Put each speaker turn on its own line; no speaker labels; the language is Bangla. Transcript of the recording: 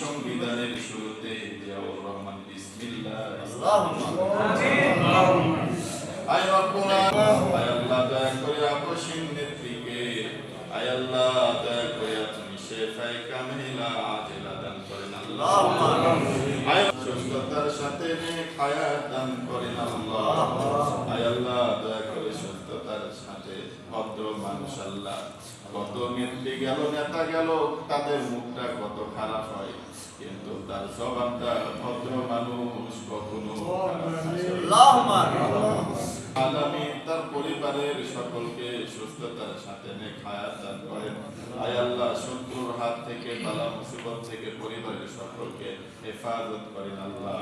সংবিধানের শুরুতে জিয়াউর রহমান বিসমিল্লাহ আয় আল্লাহ। দয়া করে আপনি শেফায়ে কামিলা আজিলা দান করেন আল্লাহ। আয় সুস্থতার সাথে নেক হায়াত দান করেন আল্লাহ। আয় আল্লাহ। দয়া করে সুস্থতার সাথে ভদ্র মানুষ আল্লাহ। কত নেত্রী গেল নেতা গেল তাদের মুখটা কত খারাপ হয় কিন্তু তার জবানটা ভদ্র মানুষ কখনো তার পরিবারের সকলকে সুস্থতার সাথে দান করেন। আয় আল্লাহ শত্রুর হাত থেকে, বালা মুসিবত থেকে পরিবারের সকলকে হেফাজত করেন আল্লাহ।